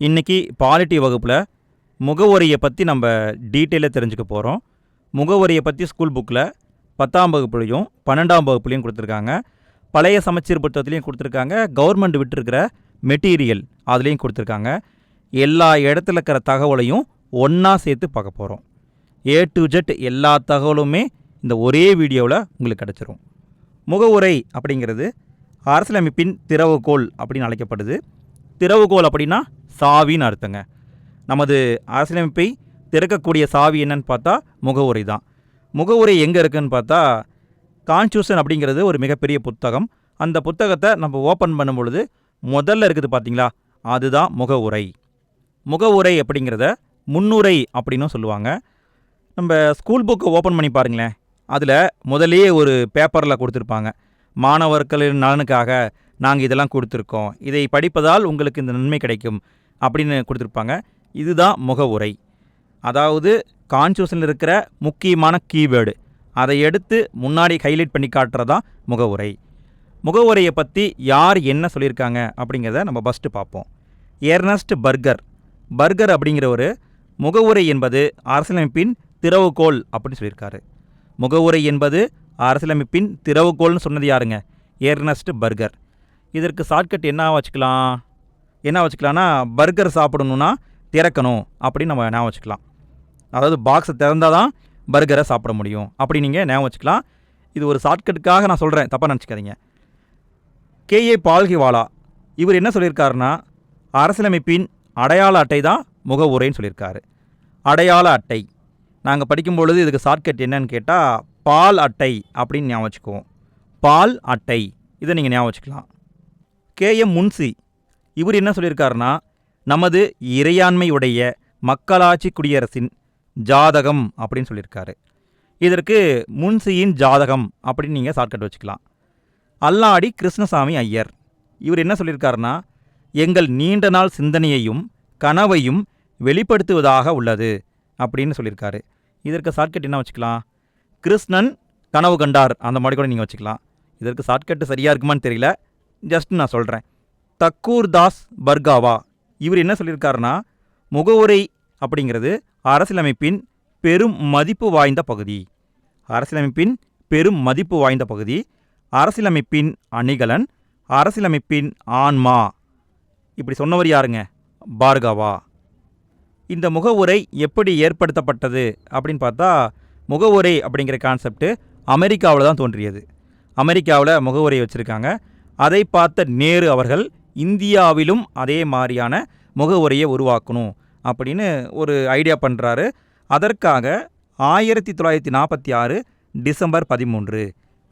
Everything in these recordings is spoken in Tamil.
இன்றைக்கி பாலிட்டி வகுப்பில் முகவரியை பற்றி நம்ம டீட்டெயிலாக தெரிஞ்சுக்க போகிறோம் முகவரியை பற்றி ஸ்கூல் புக்கில் பத்தாம் வகுப்புலையும் பன்னெண்டாம் வகுப்புலையும் கொடுத்துருக்காங்க. பழைய சமச்சீர் புத்தகத்துலேயும் கொடுத்துருக்காங்க. கவர்மெண்ட் விட்டுருக்கிற மெட்டீரியல் அதுலேயும் கொடுத்துருக்காங்க. எல்லா இடத்துல இருக்கிற தகவலையும் ஒன்றா சேர்த்து பார்க்க போகிறோம் ஏ டு ஜெட் எல்லா தகவலுமே இந்த ஒரே வீடியோவில் உங்களுக்கு கிடச்சிரும். முகவுரை அப்படிங்கிறது அரசியலமைப்பின் திறவுகோல் அப்படின்னு அழைக்கப்படுது. திறவுகோல் அப்படின்னா சாவின்னு அர்த்தங்க. நமது அரசியலமைப்பை திறக்கக்கூடிய சாவி என்னன்னு பார்த்தா முகவுரை தான். முகவுரை எங்கே இருக்குதுன்னு பார்த்தா கான்ஸ்டியூஷன் அப்படிங்கிறது ஒரு மிகப்பெரிய புத்தகம். அந்த புத்தகத்தை நம்ம ஓப்பன் பண்ணும் பொழுது முதல்ல இருக்குது பார்த்தீங்களா? அதுதான் முகவுரை. முகவுரை அப்படிங்கிறத முன்னுரை அப்படின்னும் சொல்லுவாங்க. நம்ம ஸ்கூல் புக்கை ஓப்பன் பண்ணி பாருங்களேன். அதில் முதல்லயே ஒரு பேப்பரில் கொடுத்துருப்பாங்க. மாணவர்களின் நலனுக்காக நாங்கள் இதெல்லாம் கொடுத்துருக்கோம். இதை படிப்பதால் உங்களுக்கு இந்த நன்மை கிடைக்கும். அப்படின்னு கொடுத்துருப்பாங்க. இதுதான் முகவுரை அதாவது கான்ஸ்டியூஷனில் இருக்கிற முக்கியமான கீவேர்டு அதை எடுத்து முன்னாடி ஹைலைட் பண்ணி காட்டுறதா முகவுரை முகவுரையை பற்றி யார் என்ன சொல்லியிருக்காங்க அப்படிங்கிறத நம்ம ஃபஸ்ட்டு பார்ப்போம். ஏர்னஸ்ட் பர்கர் பர்கர் அப்படிங்கிற ஒரு முகவுரை என்பது அரசியலமைப்பின் திறவுகோல் அப்படின்னு சொல்லியிருக்காரு. முகவுரை என்பது அரசியலமைப்பின் திறவுகோல்னு சொன்னது யாருங்க? ஏர்னஸ்ட் பர்கர் இதற்கு ஷார்ட்கட் என்ன வச்சுக்கலாம்? என்ன வச்சுக்கலாம்னா பர்கர் சாப்பிடணுன்னா திறக்கணும் அப்படின்னு நம்ம ஞாபகம் வச்சுக்கலாம். அதாவது பாக்ஸை திறந்தால் தான் பர்கரை சாப்பிட முடியும். அப்படி நீங்கள் ஞாபகம் வச்சுக்கலாம். இது ஒரு ஷார்ட்கட்டுக்காக நான் சொல்கிறேன் தப்பாக நினச்சிக்காதீங்க. கேஏ பால்கிவாலா இவர் என்ன சொல்லியிருக்காருன்னா அரசியலமைப்பின் அடையாள அட்டை தான் முகவுரைன்னு சொல்லியிருக்காரு. அடையாள அட்டை. நாங்கள் படிக்கும்பொழுது இதுக்கு ஷார்ட்கட் என்னன்னு கேட்டால் பால் அட்டை அப்படின்னு ஞாபகம் வச்சுக்குவோம். பால் அட்டை. இதை நீங்கள் ஞாபகம் வச்சுக்கலாம். கே. எம் முன்சி இவர் என்ன சொல்லியிருக்காருன்னா நமது இறையாண்மையுடைய மக்களாட்சி குடியரசின் ஜாதகம் அப்படின்னு சொல்லியிருக்காரு. இதற்கு முன்சியின் ஜாதகம் அப்படின்னு நீங்கள் ஷார்ட்கட் வச்சுக்கலாம். அல்லாடி கிருஷ்ணசாமி ஐயர். இவர் என்ன சொல்லியிருக்காருன்னா எங்கள் நீண்ட நாள் சிந்தனையையும் கனவையும் வெளிப்படுத்துவதாக உள்ளது அப்படின்னு சொல்லியிருக்காரு. இதற்கு ஷார்ட்கட் என்ன வச்சுக்கலாம்? கிருஷ்ணன் கனவு கண்டார் அந்த மாதிரி கூட நீங்கள் வச்சுக்கலாம். இதற்கு ஷார்ட்கட் சரியாக இருக்குமான்னு தெரியல. ஜஸ்ட் நான் சொல்கிறேன் தக்கூர் தாஸ் பர்காவா. இவர் என்ன சொல்லியிருக்காருன்னா முகவுரை அப்படிங்கிறது அரசியலமைப்பின் பெரும் மதிப்பு வாய்ந்த பகுதி. அரசியலமைப்பின் பெரும் மதிப்பு வாய்ந்த பகுதி அரசியலமைப்பின் அணிகலன் அரசியலமைப்பின் ஆன்மா. இப்படி சொன்னவர் யாருங்க? பார்கவா. இந்த முகவுரை எப்படி ஏற்படுத்தப்பட்டது அப்படின்னு பார்த்தா முகவுரை அப்படிங்கிற கான்செப்ட் அமெரிக்காவில் தான் தோன்றியது. அமெரிக்காவில் முகவுரை வச்சுருக்காங்க. அதை பார்த்த நேரு அவர்கள் இந்தியாவிலும் அதே மாதிரியான முகவுரையை உருவாக்கணும் அப்படின்னு ஒரு ஐடியா பண்ணுறாரு அதற்காக ஆயிரத்தி தொள்ளாயிரத்தி நாற்பத்தி ஆறு டிசம்பர் பதிமூன்று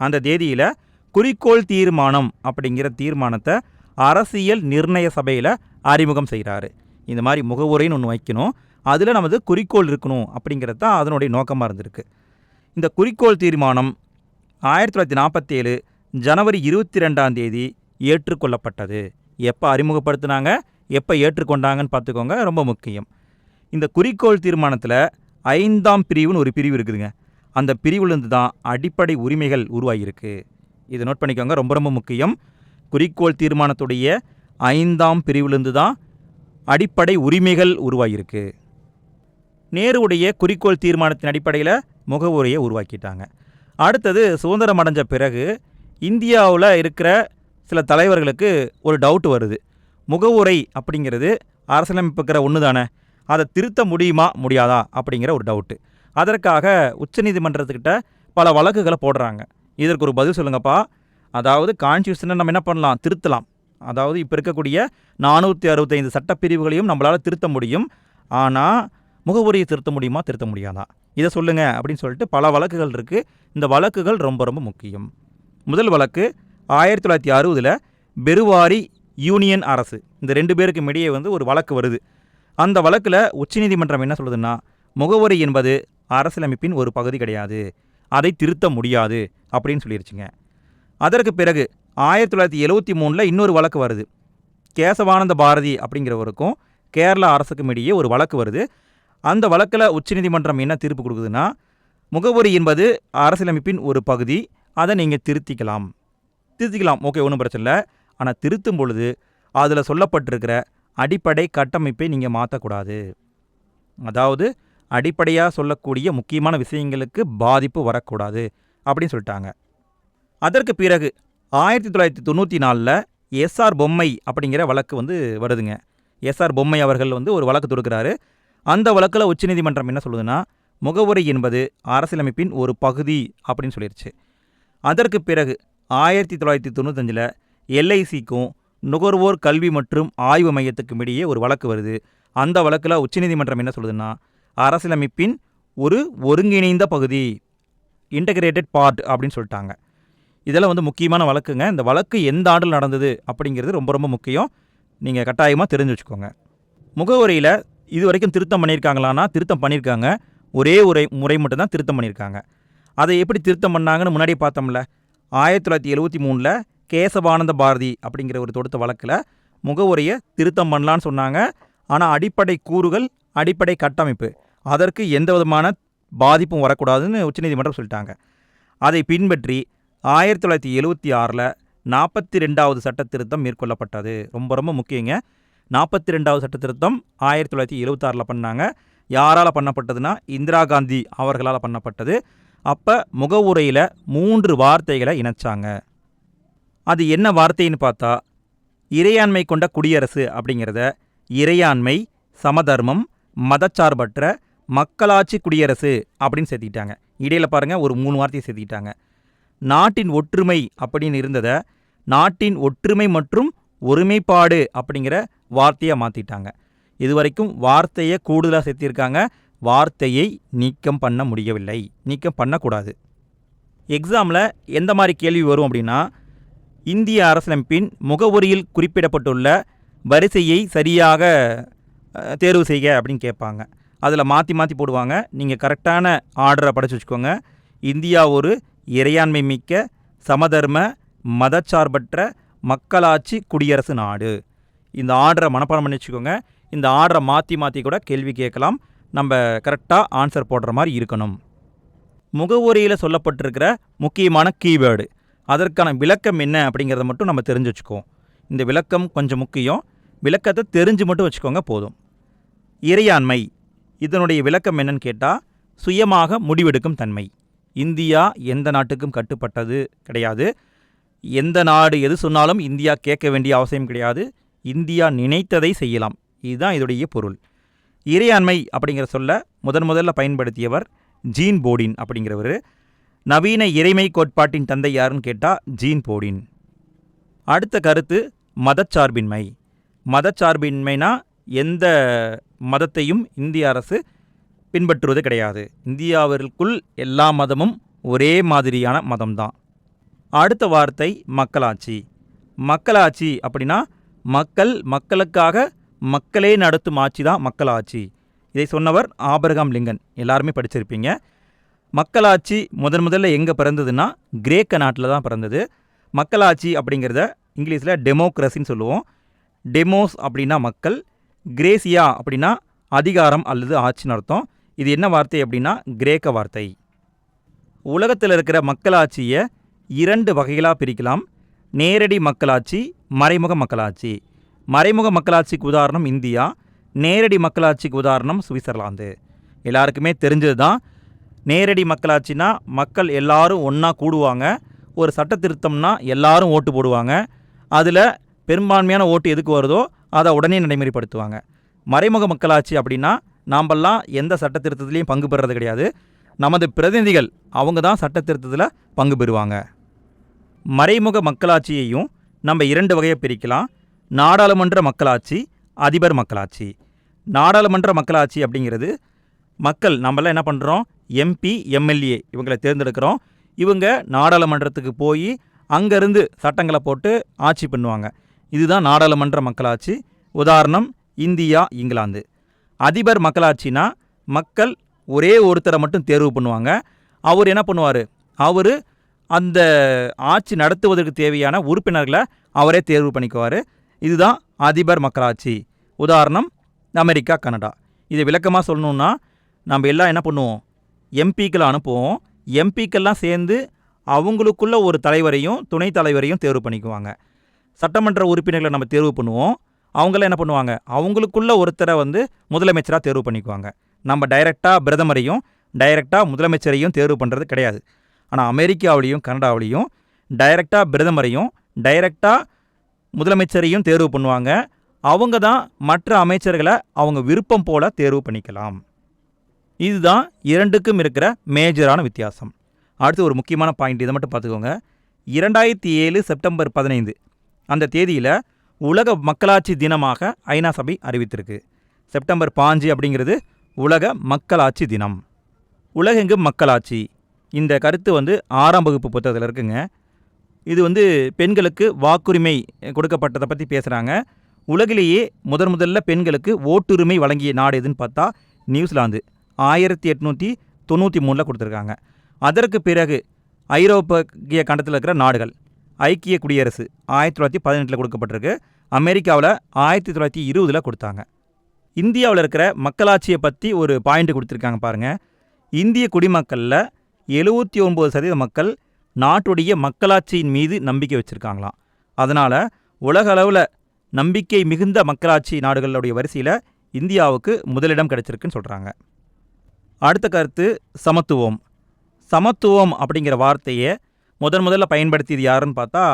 அந்த தேதியில் குறிக்கோள் தீர்மானம் அப்படிங்கிற தீர்மானத்தை அரசியல் நிர்ணய சபையில் அறிமுகம் செய்கிறாரு இந்த மாதிரி முகவுரைன்னு ஒன்று வைக்கணும். அதில் நமது குறிக்கோள் இருக்கணும் அப்படிங்கிறது தான் அதனுடைய நோக்கமாக இருந்திருக்கு. இந்த குறிக்கோள் தீர்மானம் ஆயிரத்தி தொள்ளாயிரத்தி நாற்பத்தேழு ஜனவரி இருபத்தி ரெண்டாம் தேதி ஏற்றுக்கொள்ளப்பட்டது. எப்போ அறிமுகப்படுத்தினாங்க எப்போ ஏற்றுக்கொண்டாங்கன்னு பார்த்துக்கோங்க ரொம்ப முக்கியம். இந்த குறிக்கோள் தீர்மானத்தில் ஐந்தாம் பிரிவுன்னு ஒரு பிரிவு இருக்குதுங்க. அந்த பிரிவுலேருந்து தான் அடிப்படை உரிமைகள் உருவாகியிருக்கு இதை நோட் பண்ணிக்கோங்க ரொம்ப ரொம்ப முக்கியம். குறிக்கோள் தீர்மானத்துடைய ஐந்தாம் பிரிவிலிருந்து தான் அடிப்படை உரிமைகள் உருவாகியிருக்கு நேருடைய குறிக்கோள் தீர்மானத்தின் அடிப்படையில் முகவுரையை உருவாக்கிட்டாங்க. அடுத்தது சுதந்திரம் அடைஞ்ச பிறகு இந்தியாவில் இருக்கிற சில தலைவர்களுக்கு ஒரு டவுட் வருது. முகவுரை அப்படிங்கிறது அரசியலமைப்புக்கிற ஒன்று தானே அதை திருத்த முடியுமா? முடியாதா? அப்படிங்கிற ஒரு டவுட்டு அதற்காக உச்சநீதிமன்றத்துக்கிட்ட பல வழக்குகளை போடுறாங்க. இதற்கு ஒரு பதில் சொல்லுங்கப்பா. அதாவது கான்ஸ்டியூஷனை நம்ம என்ன பண்ணலாம்? திருத்தலாம். அதாவது இப்போ இருக்கக்கூடிய நானூற்றி அறுபத்தைந்து சட்டப்பிரிவுகளையும் நம்மளால் திருத்த முடியும். ஆனால் முகவுரையை திருத்த முடியுமா? திருத்த முடியாதா? இதை சொல்லுங்கள் அப்படின்னு சொல்லிட்டு பல வழக்குகள் இருக்குது இந்த வழக்குகள் ரொம்ப ரொம்ப முக்கியம். முதல் வழக்கு ஆயிரத்தி தொள்ளாயிரத்தி அறுபதில் பெருவாரி யூனியன் அரசு இந்த ரெண்டு பேருக்கும் இடையே வந்து ஒரு வழக்கு வருது. அந்த வழக்கில் உச்சநீதிமன்றம் என்ன சொல்லுதுன்னா முகவரி என்பது அரசியலமைப்பின் ஒரு பகுதி கிடையாது. அதை திருத்த முடியாது அப்படின்னு சொல்லிருச்சுங்க. அதற்கு பிறகு ஆயிரத்தி தொள்ளாயிரத்தி எழுவத்தி மூணில் இன்னொரு வழக்கு வருது. கேசவானந்த பாரதி அப்படிங்கிறவருக்கும் கேரளா அரசுக்கும் இடையே ஒரு வழக்கு வருது. அந்த வழக்கில் உச்சநீதிமன்றம் என்ன தீர்ப்பு கொடுக்குதுன்னா முகவரி என்பது அரசியலமைப்பின் ஒரு பகுதி அதை நீங்கள் திருத்திக்கலாம். திருத்திக்கலாம். ஓகே ஒன்றும் பிரச்சனை இல்லை. ஆனால் திருத்தும் பொழுது அதில் சொல்லப்பட்டிருக்கிற அடிப்படை கட்டமைப்பை நீங்கள் மாற்றக்கூடாது அதாவது அடிப்படையாக சொல்லக்கூடிய முக்கியமான விஷயங்களுக்கு பாதிப்பு வரக்கூடாது அப்படின்னு சொல்லிட்டாங்க. அதற்கு பிறகு ஆயிரத்தி தொள்ளாயிரத்தி தொண்ணூற்றி நாலில் எஸ்ஆர் பொம்மை அப்படிங்கிற வழக்கு வந்து வருதுங்க. எஸ்ஆர் பொம்மை அவர்கள் வந்து ஒரு வழக்கு தொடுக்கிறாரு. அந்த வழக்கில் உச்சநீதிமன்றம் என்ன சொல்லுதுன்னா முகவரி என்பது அரசியலமைப்பின் ஒரு பகுதி அப்படின்னு சொல்லிருச்சு. அதற்கு பிறகு ஆயிரத்தி தொள்ளாயிரத்தி தொண்ணூத்தஞ்சில் எல்ஐசிக்கும் நுகர்வோர் கல்வி மற்றும் ஆய்வு மையத்துக்கும் இடையே ஒரு வழக்கு வருது. அந்த வழக்கில் உச்சநீதிமன்றம் என்ன சொல்லுதுன்னா அரசியலமைப்பின் ஒரு ஒருங்கிணைந்த பகுதி இன்டகிரேட்டட் பார்ட் அப்படின்னு சொல்லிட்டாங்க. இதெல்லாம் வந்து முக்கியமான வழக்குங்க. இந்த வழக்கு எந்த ஆண்டில் நடந்தது அப்படிங்கிறது ரொம்ப ரொம்ப முக்கியம். நீங்கள் கட்டாயமாக தெரிஞ்சு வச்சுக்கோங்க. முகவரியில் இது வரைக்கும் திருத்தம் பண்ணியிருக்காங்களான்னா திருத்தம் பண்ணியிருக்காங்க. ஒரே ஒரு முறை மட்டும்தான் திருத்தம் பண்ணியிருக்காங்க. அதை எப்படி திருத்தம் பண்ணாங்கன்னு முன்னாடி பார்த்தோம்ல ஆயிரத்தி தொள்ளாயிரத்தி எழுபத்தி மூணில் கேசவானந்த பாரதி அப்படிங்கிற ஒரு தொடுத்த வழக்கில் முகவுரையை திருத்தம் பண்ணலான்னு சொன்னாங்க. ஆனால் அடிப்படை கூறுகள் அடிப்படை கட்டமைப்பு அதற்கு எந்த விதமான பாதிப்பும் வரக்கூடாதுன்னு உச்சநீதிமன்றம் சொல்லிட்டாங்க. அதை பின்பற்றி ஆயிரத்தி தொள்ளாயிரத்தி எழுவத்தி ஆறில் நாற்பத்தி ரெண்டாவது சட்ட திருத்தம் மேற்கொள்ளப்பட்டது. ரொம்ப ரொம்ப முக்கியங்க. நாற்பத்தி ரெண்டாவது சட்ட திருத்தம் ஆயிரத்தி தொள்ளாயிரத்தி எழுபத்தாறில் பண்ணாங்க. யாரால் பண்ணப்பட்டதுன்னா இந்திரா காந்தி அவர்களால் பண்ணப்பட்டது. அப்போ முகவுரையில் மூன்று வார்த்தைகளை இணைச்சாங்க. அது என்ன வார்த்தைன்னு பார்த்தா இறையாண்மை கொண்ட குடியரசு அப்படிங்கிறத இறையாண்மை சமதர்மம் மதச்சார்பற்ற மக்களாட்சி குடியரசு அப்படின்னு சேர்த்திக்கிட்டாங்க இடையில் பாருங்கள் ஒரு மூணு வார்த்தையை சேர்த்திக்கிட்டாங்க நாட்டின் ஒற்றுமை அப்படின்னு இருந்ததை நாட்டின் ஒற்றுமை மற்றும் ஒருமைப்பாடு அப்படிங்கிற வார்த்தையை மாற்றிட்டாங்க இது வரைக்கும் வார்த்தையை கூடுதலாக சேர்த்திருக்காங்க வார்த்தையை நீக்கம் பண்ண முடியவில்லை. நீக்கம் பண்ணக்கூடாது. எக்ஸாமில் எந்த மாதிரி கேள்வி வரும் அப்படின்னா இந்திய அரசியலமைப்பின் முகவரியில் குறிப்பிடப்பட்டுள்ள வரிசையை சரியாக தேர்வு செய்க அப்படின்னு கேட்பாங்க. அதில் மாற்றி மாற்றி போடுவாங்க. நீங்கள் கரெக்டான ஆர்டரை படித்து வச்சுக்கோங்க. இந்தியா ஒரு இறையாண்மை மிக்க சமதர்ம மதச்சார்பற்ற மக்களாட்சி குடியரசு நாடு. இந்த ஆர்டரை மனப்பாடம் பண்ணி வச்சுக்கோங்க. இந்த ஆர்டரை மாற்றி மாற்றி கூட கேள்வி கேட்கலாம். நம்ம கரெக்டாக ஆன்சர் போடுற மாதிரி இருக்கணும். முகவரியில் சொல்லப்பட்டிருக்கிற முக்கியமான கீவேர்டு அதற்கான விளக்கம் என்ன அப்படிங்கிறத மட்டும் நம்ம தெரிஞ்சு வச்சுக்குவோம். இந்த விளக்கம் கொஞ்சம் முக்கியம். விளக்கத்தை தெரிஞ்சு மட்டும் வச்சுக்கோங்க போதும். இறையாண்மை இதனுடைய விளக்கம் என்னன்னு கேட்டால் சுயமாக முடிவெடுக்கும் தன்மை. இந்தியா எந்த நாட்டுக்கும் கட்டுப்பட்டது கிடையாது. எந்த நாடு எது சொன்னாலும் இந்தியா கேட்க வேண்டிய அவசியம் கிடையாது. இந்தியா நினைத்ததை செய்யலாம். இதுதான் இதோடைய பொருள். இறையாண்மை அப்படிங்கிற சொல்ல முதன் முதல்ல பயன்படுத்தியவர் ஜீன் போடின் அப்படிங்கிறவர். நவீன இறைமை கோட்பாட்டின் தந்தை யாருன்னு கேட்டால் ஜீன் போடின். அடுத்த கருத்து மதச்சார்பின்மை. மதச்சார்பின்மைனா எந்த மதத்தையும் இந்திய அரசு பின்பற்றுவது கிடையாது. இந்தியாவிற்குள் எல்லா மதமும் ஒரே மாதிரியான மதம்தான். அடுத்த வார்த்தை மக்களாட்சி. மக்களாட்சி அப்படின்னா மக்கள் மக்களுக்காக மக்களே நடத்தும் ஆட்சி தான் மக்களாட்சி. இதை சொன்னவர் ஆபரகாம் லிங்கன். எல்லாருமே படிச்சிருப்பீங்க. மக்களாட்சி முதன் முதல்ல எங்கே பிறந்ததுன்னா கிரேக்க நாட்டில் தான் பிறந்தது. மக்களாட்சி அப்படிங்கிறத இங்கிலீஷில் டெமோக்ரஸின்னு சொல்லுவோம். டெமோஸ் அப்படின்னா மக்கள் கிரேசியா அப்படின்னா அதிகாரம் அல்லது ஆட்சின்னு அர்த்தம். இது என்ன வார்த்தை அப்படின்னா கிரேக்க வார்த்தை. உலகத்தில் இருக்கிற மக்களாட்சியை இரண்டு வகைகளாக பிரிக்கலாம். நேரடி மக்களாட்சி மறைமுக மக்களாட்சி. மறைமுக மக்களாட்சிக்கு உதாரணம் இந்தியா நேரடி மக்களாட்சிக்கு உதாரணம் சுவிட்சர்லாந்து. எல்லாருக்குமே தெரிஞ்சது தான் நேரடி மக்களாட்சினா மக்கள் எல்லாரும் ஒன்றா கூடுவாங்க ஒரு சட்ட திருத்தம்னா எல்லாரும் ஓட்டு போடுவாங்க அதில் பெரும்பான்மையான ஓட்டு எதுக்கு வருதோ அதை உடனே நடைமுறைப்படுத்துவாங்க. மறைமுக மக்களாட்சி அப்படின்னா நாம்பெல்லாம் எந்த சட்ட திருத்தத்துலேயும் பங்கு பெறுறது கிடையாது நமது பிரதிநிதிகள் அவங்க தான் சட்ட திருத்தத்தில் பங்கு பெறுவாங்க. மறைமுக மக்களாட்சியையும் நம்ம இரண்டு வகையை பிரிக்கலாம். நாடாளுமன்ற மக்களாட்சி அதிபர் மக்களாட்சி. நாடாளுமன்ற மக்களாட்சி அப்படிங்கிறது மக்கள் நம்மளாம் என்ன பண்ணுறோம் எம்பி எம்எல்ஏ இவங்களை தேர்ந்தெடுக்கிறோம். இவங்க நாடாளுமன்றத்துக்கு போய் அங்கேருந்து சட்டங்களை போட்டு ஆட்சி பண்ணுவாங்க. இதுதான் நாடாளுமன்ற மக்களாட்சி. உதாரணம் இந்தியா இங்கிலாந்து. அதிபர் மக்களாட்சினா மக்கள் ஒரே ஒருத்தரை மட்டும் தேர்வு பண்ணுவாங்க. அவர் என்ன பண்ணுவார்? அவர் அந்த ஆட்சி நடத்துவதற்கு தேவையான உறுப்பினர்களை அவரே தேர்வு பண்ணிக்குவார். இதுதான் அதிபர் மக்களாட்சி. உதாரணம் அமெரிக்கா கனடா. இதை விளக்கமாக சொல்லணுன்னா நம்ம எல்லாம் என்ன பண்ணுவோம்? எம்பிக்களை அனுப்புவோம். எம்பிக்கெல்லாம் சேர்ந்து அவங்களுக்குள்ள ஒரு தலைவரையும் துணைத் தலைவரையும் தேர்வு பண்ணிக்குவாங்க. சட்டமன்ற உறுப்பினர்களை நம்ம தேர்வு பண்ணுவோம். அவங்களாம் என்ன பண்ணுவாங்க? அவங்களுக்குள்ள ஒருத்தரை வந்து முதலமைச்சராக தேர்வு பண்ணிக்குவாங்க. நம்ம டைரெக்டாக பிரதமரையும் டைரெக்டாக முதலமைச்சரையும் தேர்வு பண்ணுறது கிடையாது. ஆனால் அமெரிக்காவிலையும் கனடாவிலையும் டைரெக்டாக பிரதமரையும் டைரெக்டாக முதலமைச்சரையும் தேர்வு பண்ணுவாங்க. அவங்க தான் மற்ற அமைச்சர்களை அவங்க விருப்பம் போல தேர்வு பண்ணிக்கலாம். இதுதான் இரண்டுக்கும் இருக்கிற மேஜரான வித்தியாசம். அடுத்து ஒரு முக்கியமான பாயிண்ட். இதை மட்டும் பார்த்துக்கோங்க. இரண்டாயிரத்தி ஏழு செப்டம்பர் பதினைந்து அந்த தேதியில் உலக மக்களாட்சி தினமாக ஐநா சபை அறிவித்திருக்கு. செப்டம்பர் பாஞ்சு அப்படிங்கிறது உலக மக்களாட்சி தினம். உலகெங்கும் மக்களாட்சி. இந்த கருத்து வந்து ஆறாம் வகுப்பு புத்தகத்தில் இருக்குங்க. இது வந்து பெண்களுக்கு வாக்குரிமை கொடுக்கப்பட்டதை பற்றி பேசுகிறாங்க உலகிலேயே முதன் முதல்ல பெண்களுக்கு ஓட்டுரிமை வழங்கிய நாடு எதுன்னு பார்த்தா நியூசிலாந்து. ஆயிரத்தி எட்நூற்றி தொண்ணூற்றி மூணில் கொடுத்துருக்காங்க. அதற்கு பிறகு ஐரோப்பிய கண்டத்தில் இருக்கிற நாடுகள் ஐக்கிய குடியரசு ஆயிரத்தி தொள்ளாயிரத்தி பதினெட்டில் கொடுக்கப்பட்டிருக்கு. அமெரிக்காவில் ஆயிரத்தி தொள்ளாயிரத்தி இருபதில் கொடுத்தாங்க. இந்தியாவில் இருக்கிற மக்களாட்சியை பற்றி ஒரு பாயிண்ட் கொடுத்துருக்காங்க பாருங்கள் இந்திய குடிமக்களில் எழுபத்தி ஒம்பது சதவீத மக்கள் நாட்டுடைய மக்களாட்சியின் மீது நம்பிக்கை வச்சுருக்காங்களாம். அதனால் உலக அளவில் நம்பிக்கை மிகுந்த மக்களாட்சி நாடுகளுடைய வரிசையில் இந்தியாவுக்கு முதலிடம் கிடைச்சிருக்குன்னு சொல்கிறாங்க அடுத்த கருத்து சமத்துவம். சமத்துவம் அப்படிங்கிற வார்த்தையை முதன் முதல்ல பயன்படுத்தியது யாருன்னு பார்த்தா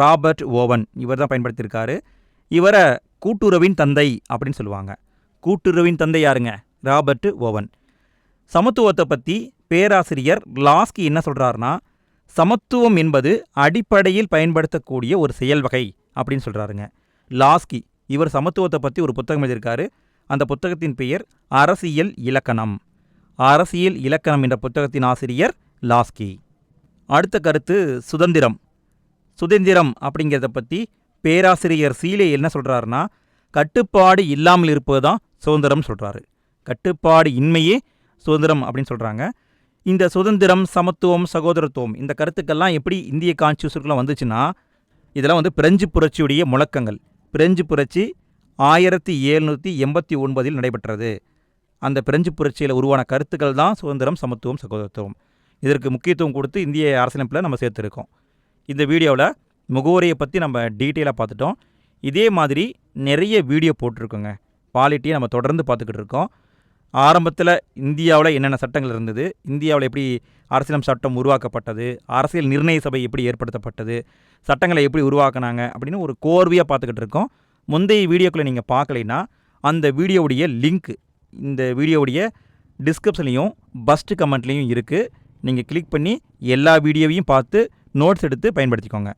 ராபர்ட் ஓவன். இவர் தான் பயன்படுத்தியிருக்காரு. இவரை கூட்டுறவின் தந்தை அப்படின்னு சொல்லுவாங்க. கூட்டுறவின் தந்தை யாருங்க? Robert Owen. சமத்துவத்தை பற்றி பேராசிரியர் லாஸ்கி என்ன சொல்கிறாருன்னா சமத்துவம் என்பது அடிப்படையில் பயன்படுத்தக்கூடிய ஒரு செயல் வகை அப்படின்னு சொல்கிறாருங்க லாஸ்கி இவர் சமத்துவத்தை பற்றி ஒரு புத்தகம் எழுதியிருக்காரு. அந்த புத்தகத்தின் பெயர் அரசியல் இலக்கணம். அரசியல் இலக்கணம் என்ற புத்தகத்தின் ஆசிரியர் லாஸ்கி. அடுத்த கருத்து சுதந்திரம். சுதந்திரம் அப்படிங்கிறத பற்றி பேராசிரியர் சீலே என்ன சொல்கிறாருன்னா கட்டுப்பாடு இல்லாமல் இருப்பது தான் சுதந்திரம் சொல்கிறாரு கட்டுப்பாடு இன்மையே சுதந்திரம் அப்படின்னு சொல்கிறாங்க இந்த சுதந்திரம் சமத்துவம் சகோதரத்துவம் இந்த கருத்துக்கள்லாம் எப்படி இந்திய கான்ஸ்டியூஷனுக்குலாம் வந்துச்சுன்னா இதெல்லாம் வந்து பிரெஞ்சு புரட்சியுடைய முழக்கங்கள். பிரெஞ்சு புரட்சி ஆயிரத்தி எழுநூற்றி எண்பத்தி ஒன்பதில் நடைபெற்றது. அந்த பிரெஞ்சு புரட்சியில் உருவான கருத்துக்கள் தான் சுதந்திரம் சமத்துவம் சகோதரத்துவம். இதற்கு முக்கியத்துவம் கொடுத்து இந்திய அரசியலமைப்பில் நம்ம சேர்த்துருக்கோம். இந்த வீடியோவில் முகவரியை பற்றி நம்ம டீட்டெயிலாக பார்த்துட்டோம். இதே மாதிரி நிறைய வீடியோ போட்டிருக்கோங்க. பாலிட்டியை நம்ம தொடர்ந்து பார்த்துக்கிட்டு இருக்கோம். ஆரம்பத்தில் இந்தியாவில் என்னென்ன சட்டங்கள் இருந்தது? இந்தியாவில் எப்படி அரசியலம் சட்டம் உருவாக்கப்பட்டது? அரசியல் நிர்ணய சபை எப்படி ஏற்படுத்தப்பட்டது? சட்டங்களை எப்படி உருவாக்குனாங்க? அப்படின்னு ஒரு கோர்வையாக பார்த்துக்கிட்டு இருக்கோம். முந்தைய வீடியோக்களை நீங்கள் பார்க்கலைன்னா அந்த வீடியோவுடைய லிங்க் இந்த வீடியோவுடைய டிஸ்கிரிப்ஷன்லேயும் பஸ்ட் கமெண்ட்லேயும் இருக்குது நீங்கள் கிளிக் பண்ணி எல்லா வீடியோவையும் பார்த்து நோட்ஸ் எடுத்து பயன்படுத்திக்கோங்க.